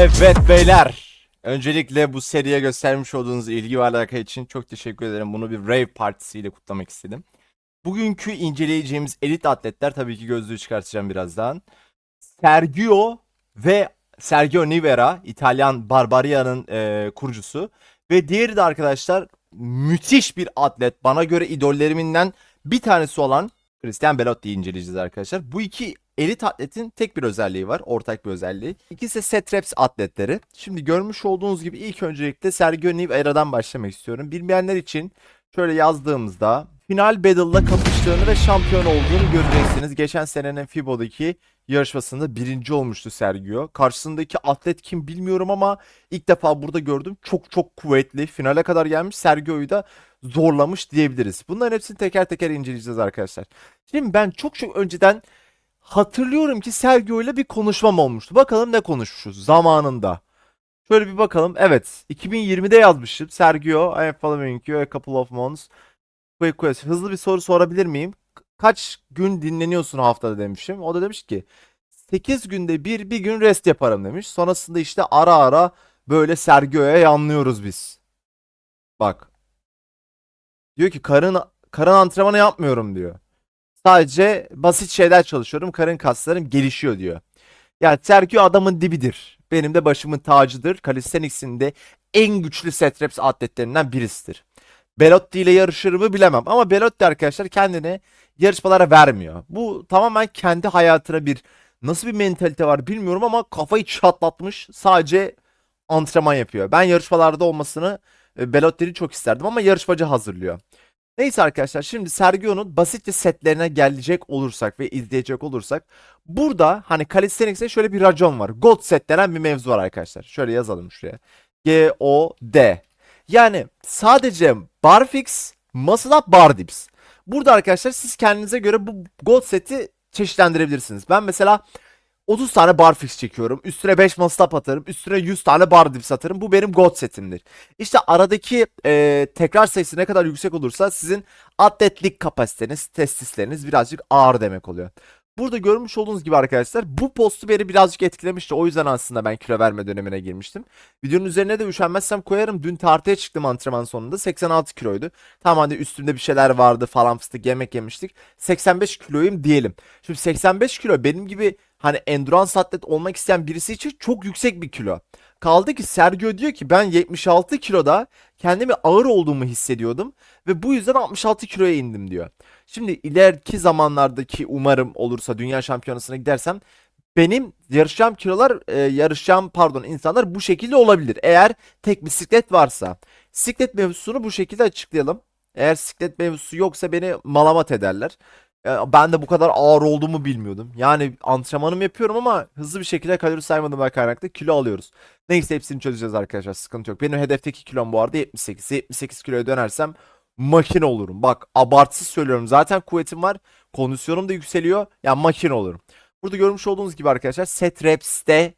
Evet beyler. Öncelikle bu seriye göstermiş olduğunuz ilgi ve alaka için çok teşekkür ederim. Bunu bir rave partisiyle kutlamak istedim. Bugünkü inceleyeceğimiz elit atletler tabii ki gözlüğü çıkartacağım birazdan. Sergio ve Sergio Nivera, İtalyan Barbaria'nın e, kurucusu. Ve diğeri de arkadaşlar müthiş bir atlet. Bana göre idollerinden bir tanesi olan Christian Belotti'yi inceleyeceğiz arkadaşlar. Bu iki elit atletin tek bir özelliği var. Ortak bir özelliği. İkisi de set reps atletleri. Şimdi görmüş olduğunuz gibi ilk öncelikle Sergio Nivera'dan başlamak istiyorum. Bilmeyenler için şöyle yazdığımızda final battle'da kapıştığını ve şampiyon olduğunu göreceksiniz. Geçen senenin FIBO'daki yarışmasında birinci olmuştu Sergio. Karşısındaki atlet kim bilmiyorum ama ilk defa burada gördüm. Çok çok kuvvetli. Finale kadar gelmiş. Sergio'yu da zorlamış diyebiliriz. Bunların hepsini teker teker inceleyeceğiz arkadaşlar. Şimdi ben çok çok önceden hatırlıyorum ki Sergio ile bir konuşmam olmuştu. Bakalım ne konuşmuşuz zamanında. Şöyle bir bakalım. Evet. 2020'de yazmışım. Sergio, I am following you a couple of months. Quick question. Hızlı bir soru sorabilir miyim? Kaç gün dinleniyorsun haftada demişim. O da demiş ki 8 günde bir bir gün rest yaparım demiş. Sonrasında işte ara ara böyle Sergio'ya yanlıyoruz biz. Bak. Diyor ki karın karın antrenmanı yapmıyorum diyor. Sadece basit şeyler çalışıyorum. Karın kaslarım gelişiyor diyor. Yani Sergio adamın dibidir. Benim de başımın tacıdır. Calisthenics'in de en güçlü set reps atletlerinden birisidir. Belotti ile yarışır mı bilemem. Ama Belotti arkadaşlar kendini yarışmalara vermiyor. Bu tamamen kendi hayatına bir nasıl bir mentalite var bilmiyorum ama kafayı çatlatmış. Sadece antrenman yapıyor. Ben yarışmalarda olmasını e, Belotti'ni çok isterdim ama yarışmacı hazırlıyor. Neyse arkadaşlar şimdi Sergio'nun basitçe setlerine gelecek olursak ve izleyecek olursak burada hani Calisthenics'e şöyle bir racon var. God set denen bir mevzu var arkadaşlar. Şöyle yazalım şuraya. G-O-D. Yani sadece barfix, muscle up, bar dips. Burada arkadaşlar siz kendinize göre bu God seti çeşitlendirebilirsiniz. Ben mesela 30 tane barfix çekiyorum. Üstüne 5 muscle up atarım. Üstüne 100 tane bar dips atarım. Bu benim God setimdir. İşte aradaki e, tekrar sayısı ne kadar yüksek olursa sizin atletlik kapasiteniz, testisleriniz birazcık ağır demek oluyor. Burada görmüş olduğunuz gibi arkadaşlar bu postu beni birazcık etkilemişti. O yüzden aslında ben kilo verme dönemine girmiştim. Videonun üzerine de üşenmezsem koyarım. Dün tartıya çıktım antrenman sonunda. 86 kiloydu. Tamam hani üstümde bir şeyler vardı falan fıstık yemek yemiştik. 85 kiloyum diyelim. Şimdi 85 kilo benim gibi hani endurance atlet olmak isteyen birisi için çok yüksek bir kilo. Kaldı ki Sergio diyor ki ben 76 kiloda kendimi ağır olduğumu hissediyordum ve bu yüzden 66 kiloya indim diyor. Şimdi ileriki zamanlardaki umarım olursa dünya şampiyonasına gidersem benim yarışacağım kilolar e, yarışacağım pardon insanlar bu şekilde olabilir. Eğer tek bisiklet varsa. Siklet mevzusunu bu şekilde açıklayalım. Eğer siklet mevzusu yoksa beni malamat ederler. Ben de bu kadar ağır olduğumu bilmiyordum. Yani antrenmanımı yapıyorum ama hızlı bir şekilde kalori saymadığıma kaynaklı kilo alıyoruz. Neyse hepsini çözeceğiz arkadaşlar. Sıkıntı yok. Benim hedefteki kilom bu arada 78. 78 kiloya dönersem makine olurum. Bak abartısız söylüyorum. Zaten kuvvetim var. Kondisyonum da yükseliyor. Yani makine olurum. Burada görmüş olduğunuz gibi arkadaşlar set reps'te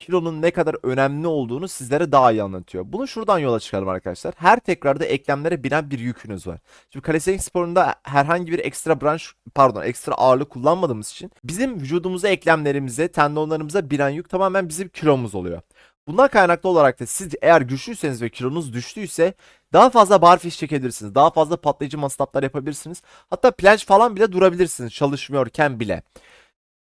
kilonun ne kadar önemli olduğunu sizlere daha iyi anlatıyor. Bunu şuradan yola çıkalım arkadaşlar. Her tekrarda eklemlere binen bir yükünüz var. Şimdi calisthenics sporunda herhangi bir ekstra branş pardon ekstra ağırlık kullanmadığımız için bizim vücudumuza eklemlerimize tendonlarımıza binen yük tamamen bizim kilomuz oluyor. Bundan kaynaklı olarak da siz eğer güçlüyseniz ve kilonuz düştüyse daha fazla barfiş çekebilirsiniz. Daha fazla patlayıcı masraflar yapabilirsiniz. Hatta planche falan bile durabilirsiniz çalışmıyorken bile.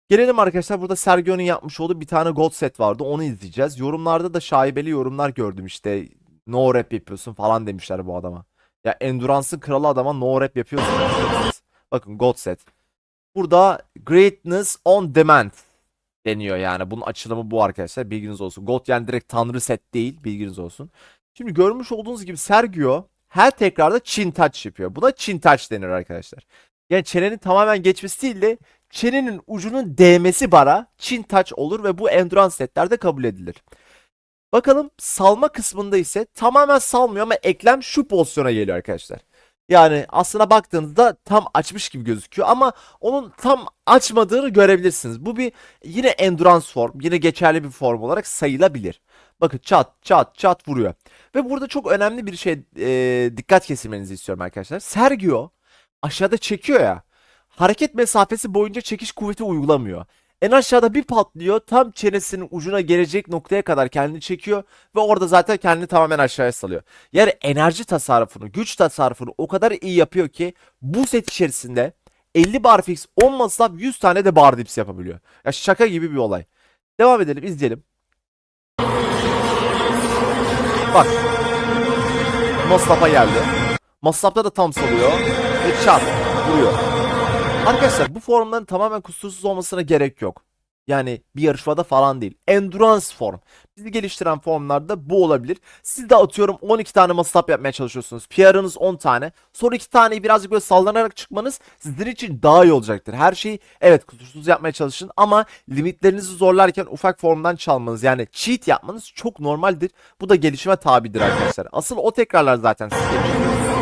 Gelelim arkadaşlar burada Sergio'nun yapmış olduğu bir tane gold set vardı. Onu izleyeceğiz. Yorumlarda da şaibeli yorumlar gördüm işte. No rap yapıyorsun falan demişler bu adama. Ya Endurance'ın kralı adama no rap yapıyorsun. Bakın gold set. Burada greatness on demand deniyor yani. Bunun açılımı bu arkadaşlar. Bilginiz olsun. God yani direkt tanrı set değil. Bilginiz olsun. Şimdi görmüş olduğunuz gibi Sergio her tekrarda chin touch yapıyor. Buna chin touch denir arkadaşlar. Yani çenenin tamamen geçmesi değil de çenenin ucunun değmesi bara chin touch olur ve bu endurance setlerde kabul edilir. Bakalım salma kısmında ise tamamen salmıyor ama eklem şu pozisyona geliyor arkadaşlar. Yani aslına baktığınızda tam açmış gibi gözüküyor ama onun tam açmadığını görebilirsiniz. Bu bir yine endurance form, yine geçerli bir form olarak sayılabilir. Bakın çat çat çat vuruyor. Ve burada çok önemli bir şey e, dikkat kesilmenizi istiyorum arkadaşlar. Sergio aşağıda çekiyor ya. Hareket mesafesi boyunca çekiş kuvveti uygulamıyor. En aşağıda bir patlıyor. Tam çenesinin ucuna gelecek noktaya kadar kendini çekiyor ve orada zaten kendini tamamen aşağıya salıyor. Yani enerji tasarrufunu, güç tasarrufunu o kadar iyi yapıyor ki bu set içerisinde 50 barfix 10 masraf 100 tane de bar dips yapabiliyor. Ya şaka gibi bir olay. Devam edelim izleyelim. Bak. Masraf'a geldi. Masraf'ta da tam salıyor. Ve çat. Vuruyor. Arkadaşlar bu formların tamamen kusursuz olmasına gerek yok. Yani bir yarışmada falan değil. Endurance form. Bizi geliştiren formlarda bu olabilir. Siz de atıyorum 12 tane masraf yapmaya çalışıyorsunuz. PR'ınız 10 tane. Son 2 taneyi birazcık böyle sallanarak çıkmanız sizin için daha iyi olacaktır. Her şeyi evet kusursuz yapmaya çalışın ama limitlerinizi zorlarken ufak formdan çalmanız yani cheat yapmanız çok normaldir. Bu da gelişime tabidir arkadaşlar. Asıl o tekrarlar zaten sizi geliştiriyor.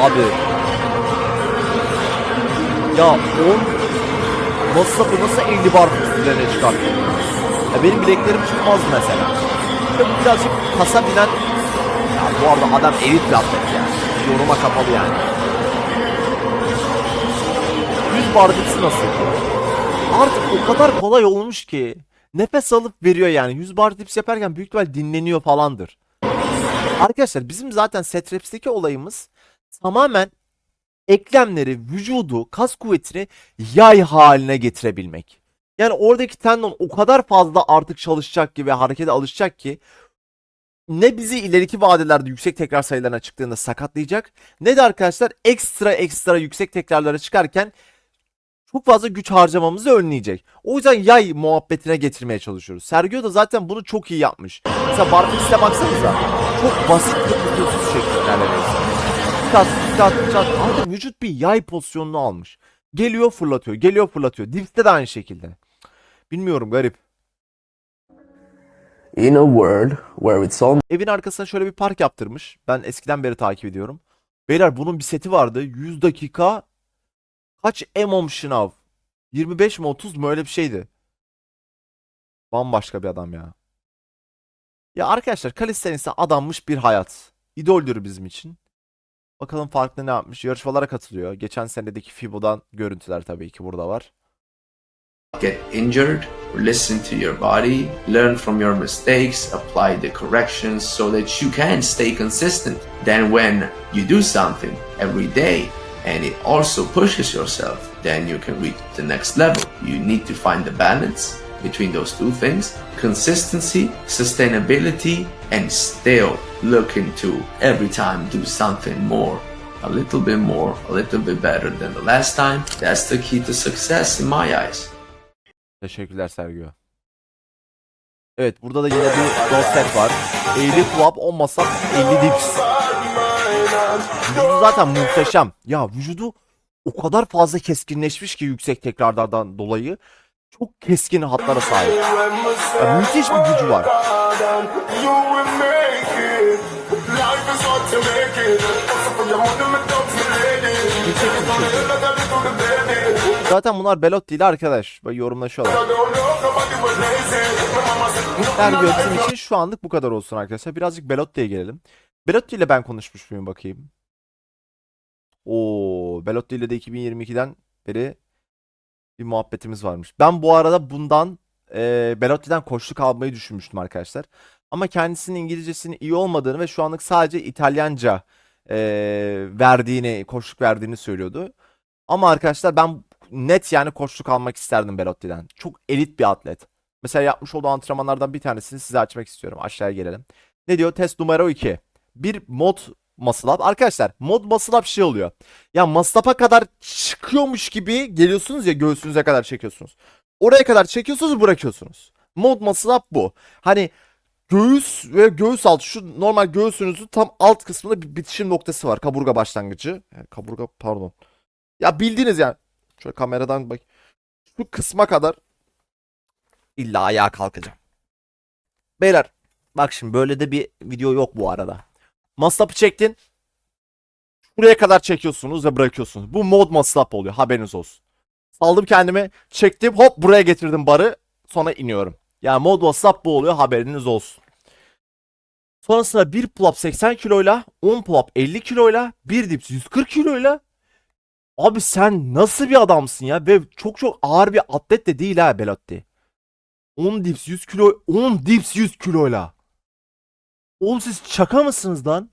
Abi. Ya 10 masrafı nasıl 50 bar üzerine çıkarttı? Ya benim bileklerim çıkmazdı mesela. İşte bu birazcık kasa binen... Ya bu arada adam elit bir atlet ya. Yoruma kapalı yani. 100 bar dipsi nasıl? Artık o kadar kolay olmuş ki. Nefes alıp veriyor yani. 100 bar dips yaparken büyük ihtimal dinleniyor falandır. Arkadaşlar bizim zaten set reps'teki olayımız tamamen eklemleri, vücudu, kas kuvvetini yay haline getirebilmek. Yani oradaki tendon o kadar fazla artık çalışacak ki ve harekete alışacak ki ne bizi ileriki vadelerde yüksek tekrar sayılarına çıktığında sakatlayacak ne de arkadaşlar ekstra ekstra yüksek tekrarlara çıkarken çok fazla güç harcamamızı önleyecek. O yüzden yay muhabbetine getirmeye çalışıyoruz. Sergio da zaten bunu çok iyi yapmış. Mesela Barfix'e baksanıza. Çok basit ve kusursuz şekilde neredeyse. Çat çat çat. Artık vücut bir yay pozisyonunu almış. Geliyor fırlatıyor. Geliyor fırlatıyor. Dipste de aynı şekilde. Bilmiyorum garip. In a world where it's all Evin arkasına şöyle bir park yaptırmış. Ben eskiden beri takip ediyorum. Beyler bunun bir seti vardı. 100 dakika kaç emom şınav? 25 mi 30 mu öyle bir şeydi. Bambaşka bir adam ya. Ya arkadaşlar Calisthenics'e adanmış bir hayat. İdoldür bizim için. Bakalım farklı ne yapmış. Yarışmalara katılıyor. Geçen senedeki FIBO'dan görüntüler tabii ki burada var. get injured, listen to your body, learn from your mistakes, apply the corrections so that you can stay consistent. Then, when you do something every day and it also pushes yourself, then you can reach the next level. You need to find the balance between those two things consistency, sustainability, and still looking to every time do something more. A little bit more, a little bit better than the last time. That's the key to success in my eyes. Teşekkürler Sergio. Evet burada da yine bir set var. 50 club 10 masa 50 dips. Vücudu zaten muhteşem. Ya vücudu o kadar fazla keskinleşmiş ki yüksek tekrarlardan dolayı. Çok keskin hatlara sahip. Ya müthiş bir gücü var. Zaten bunlar Belotti ile arkadaş. Böyle yorumlaşıyorlar. Sergio bizim için şu anlık bu kadar olsun arkadaşlar. Birazcık Belotti'ye gelelim. Belotti ile ben konuşmuş muyum bakayım. Oo, Belotti ile de 2022'den beri bir muhabbetimiz varmış. Ben bu arada bundan e, Belotti'den koçluk almayı düşünmüştüm arkadaşlar. Ama kendisinin İngilizcesinin iyi olmadığını ve şu anlık sadece İtalyanca e, verdiğini, koçluk verdiğini söylüyordu. Ama arkadaşlar ben net yani koçluk almak isterdim Belotti'den. Çok elit bir atlet. Mesela yapmış olduğu antrenmanlardan bir tanesini size açmak istiyorum. Aşağıya gelelim. Ne diyor? Test numara 2. Bir mod muscle up. Arkadaşlar mod muscle up şey oluyor. Ya muscle up'a kadar çıkıyormuş gibi geliyorsunuz ya göğsünüze kadar çekiyorsunuz. Oraya kadar çekiyorsunuz bırakıyorsunuz. Mod muscle up bu. Hani göğüs ve göğüs altı şu normal göğsünüzün tam alt kısmında bir bitişim noktası var. Kaburga başlangıcı. Yani kaburga pardon. Ya bildiğiniz yani. Şöyle kameradan bak. Şu kısma kadar illa ayağa kalkacağım. Beyler bak şimdi böyle de bir video yok bu arada. Maslap'ı çektin. Buraya kadar çekiyorsunuz ve bırakıyorsunuz. Bu mod maslap oluyor haberiniz olsun. Saldım kendimi çektim hop buraya getirdim barı sonra iniyorum. Yani mod maslap bu oluyor haberiniz olsun. Sonrasında bir pull-up 80 kiloyla 10 pull-up 50 kiloyla bir dips 140 kiloyla Abi sen nasıl bir adamsın ya? Ve çok çok ağır bir atlet de değil ha Belotti. 10 dips 100 kilo 10 dips 100 kiloyla. Oğlum siz şaka mısınız lan?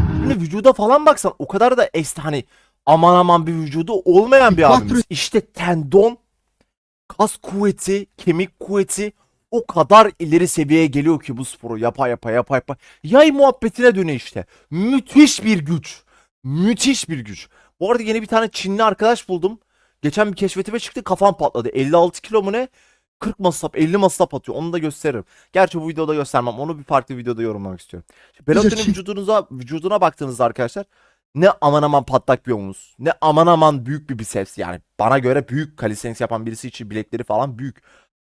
Şimdi vücuda falan baksan o kadar da est hani aman aman bir vücudu olmayan bir abimiz. İşte tendon, kas kuvveti, kemik kuvveti o kadar ileri seviyeye geliyor ki bu sporu yapa yapa yapa yapa. Yay muhabbetine dönüyor işte. Müthiş bir güç. Müthiş bir güç. Bu arada yeni bir tane Çinli arkadaş buldum. Geçen bir keşfetime çıktı kafam patladı. 56 kilo mu ne? 40 masraf 50 masraf atıyor. Onu da gösteririm. Gerçi bu videoda göstermem. Onu bir farklı videoda yorumlamak istiyorum. Şimdi Belotti'nin vücudunuza, vücuduna baktığınızda arkadaşlar ne aman aman patlak bir omuz. Ne aman aman büyük bir biceps. Yani bana göre büyük calisthenics yapan birisi için bilekleri falan büyük.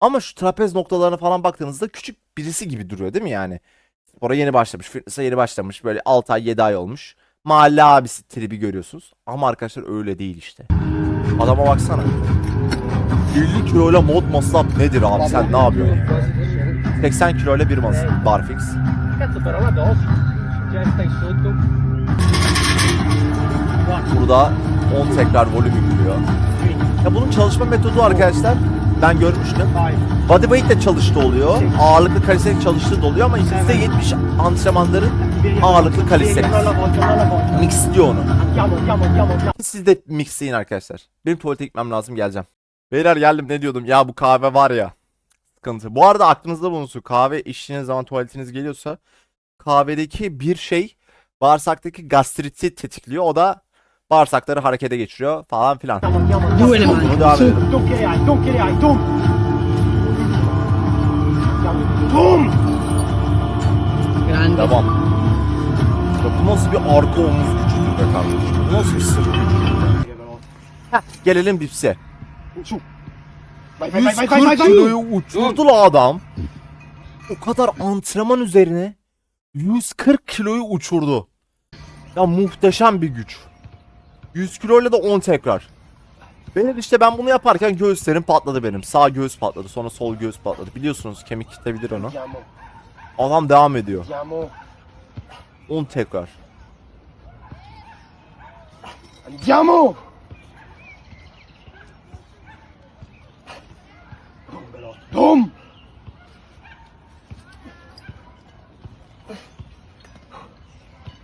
Ama şu trapez noktalarına falan baktığınızda küçük birisi gibi duruyor değil mi yani? Spora yeni başlamış. Fitness'a yeni başlamış. Böyle 6 ay 7 ay olmuş. Mahalle abisi tribi görüyorsunuz. Ama arkadaşlar öyle değil işte. Adama baksana. 50 kiloyla mod masraf nedir abi sen ne yapıyorsun ya? 80 kiloyla bir mas barfix. Burada 10 tekrar volüm yüklüyor. Ya bunun çalışma metodu arkadaşlar ben görmüştüm. Bodyweight de çalıştığı oluyor. Ağırlıklı calisthenics çalıştığı da oluyor ama %70 antrenmanların ağırlıklı onu. Andiamo, andiamo, andiamo, andiamo. Siz de mixleyin arkadaşlar. Benim tuvalete gitmem lazım geleceğim. Beyler geldim ne diyordum ya bu kahve var ya. Sıkıntı. Bu arada aklınızda bulunsun. Kahve içtiğiniz zaman tuvaletiniz geliyorsa kahvedeki bir şey bağırsaktaki gastriti tetikliyor. O da bağırsakları harekete geçiriyor falan filan. Due le Bunu devam edelim. Che ne hai, dum. Andiamo. Dum! Grande. Devam. Ya bu nasıl bir arka omuz gücüdür be kardeşim? Bu nasıl bir? Heh, gelelim bipse. Su. Vai, vai, vai, vai, vai, 140 vai, vai. kiloyu uçurdu la adam. O kadar antrenman üzerine 140 kiloyu uçurdu. Ya muhteşem bir güç. 100 kiloyla da 10 tekrar. Benim işte ben bunu yaparken göğüslerim patladı benim. Sağ göğüs patladı sonra sol göğüs patladı. Biliyorsunuz kemik kitebilir onu. Adam devam ediyor. andiamo. 10 tekrar. Andiamo! Dum!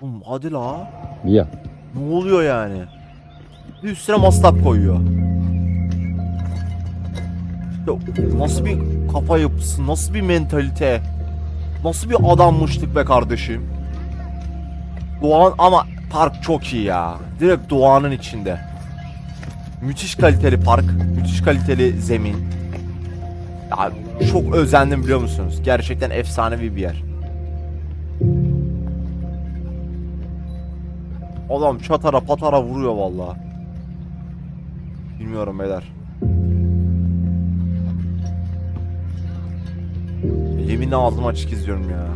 Oğlum hadi la. Via. Ne oluyor yani? Bir üstüne maslap koyuyor. İşte nasıl bir kafa yapısı, nasıl bir mentalite, nasıl bir adammışlık be kardeşim. Doğan ama park çok iyi ya. Direkt doğanın içinde. Müthiş kaliteli park, müthiş kaliteli zemin. Ya çok özendim biliyor musunuz? Gerçekten efsanevi bir yer. Adam çatara patara vuruyor vallahi. Bilmiyorum beyler. Yeminle ağzım açık izliyorum ya.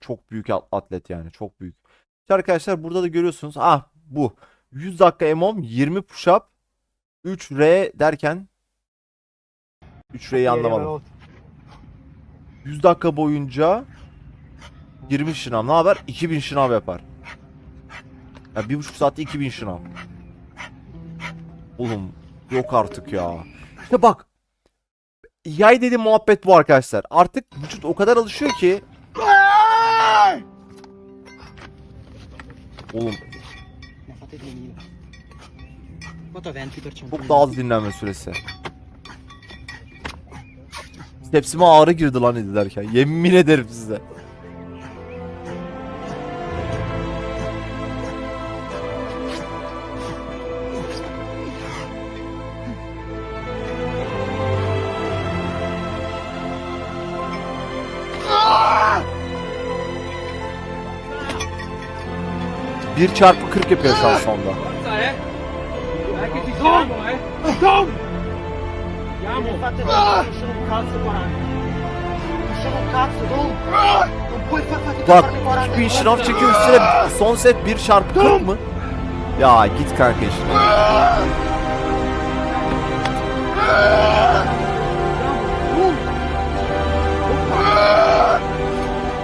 Çok büyük at- atlet yani çok büyük. İşte arkadaşlar burada da görüyorsunuz. Ah bu. 100 dakika EMOM 20 push up 3R derken 3R'yi anlamadım. 100 dakika boyunca 20 şınav ne haber? 2000 şınav yapar. Ya bir buçuk saatte 2000 şınav. Oğlum yok artık ya. İşte bak. Yay dedi muhabbet bu arkadaşlar. Artık vücut o kadar alışıyor ki. Oğlum Ne fate venire. Quanto 20%? çok daha az dinlenme süresi. Tepsime ağrı girdi lan izlerken. Yemin ederim size. Bir çarpı 40 yapıyor şu an sonda. Forza, Dai che ci siamo! Dum! Andiamo! Fate non sono un cazzo 40. Non sono un cazzo, tu. Non puoi far fatica a Bak farne 40. 3000 şınav çekiyor üstüne son set 1 çarpı 40 mı? Ya git kanka işte.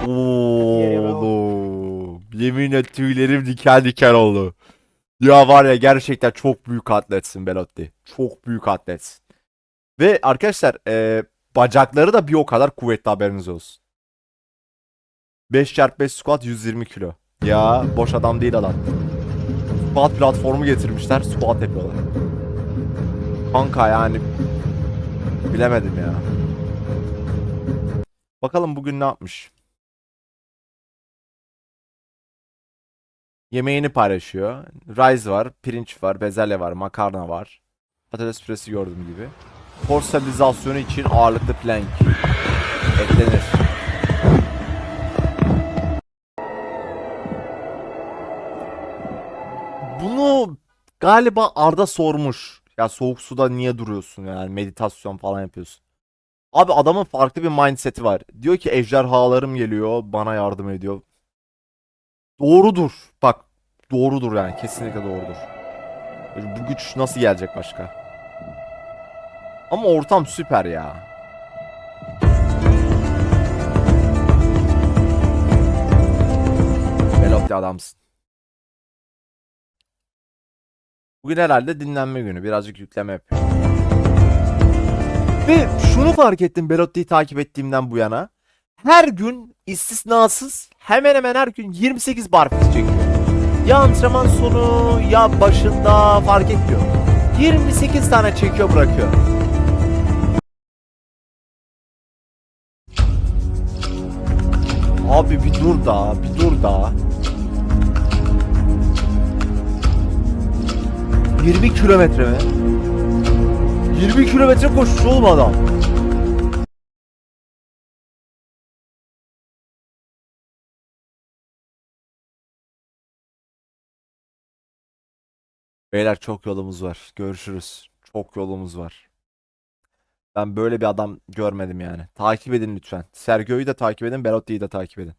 Oğlum Yeminle tüylerim diken diken oldu. Ya var ya gerçekten çok büyük atletsin Belotti. Çok büyük atletsin. Ve arkadaşlar e, bacakları da bir o kadar kuvvetli haberiniz olsun. 5x5 squat 120 kilo. Ya boş adam değil adam. Squat platformu getirmişler squat yapıyorlar. Kanka yani bilemedim ya. Bakalım bugün ne yapmış. Yemeğini paylaşıyor. Rice var, pirinç var, bezelye var, makarna var. Patates püresi gördüğüm gibi. Kor için ağırlıklı plank eklenir. Bunu galiba Arda sormuş. Ya soğuk suda niye duruyorsun yani meditasyon falan yapıyorsun. Abi adamın farklı bir mindset'i var. Diyor ki ejderhalarım geliyor bana yardım ediyor. Doğrudur. Bak doğrudur yani kesinlikle doğrudur. Bu güç nasıl gelecek başka? Ama ortam süper ya. Belotti adamsın. Bugün herhalde dinlenme günü. Birazcık yükleme yapıyor. Ve şunu fark ettim Belotti'yi takip ettiğimden bu yana. Her gün istisnasız hemen hemen her gün 28 barfiks çekiyor. Ya antrenman sonu ya başında fark etmiyor. 28 tane çekiyor bırakıyor. Abi bir dur da, bir dur da. 20 kilometre mi? 20 kilometre koşuş oğlum adam. Beyler çok yolumuz var. Görüşürüz. Çok yolumuz var. Ben böyle bir adam görmedim yani. Takip edin lütfen. Sergio'yu da takip edin, Belotti'yi de takip edin.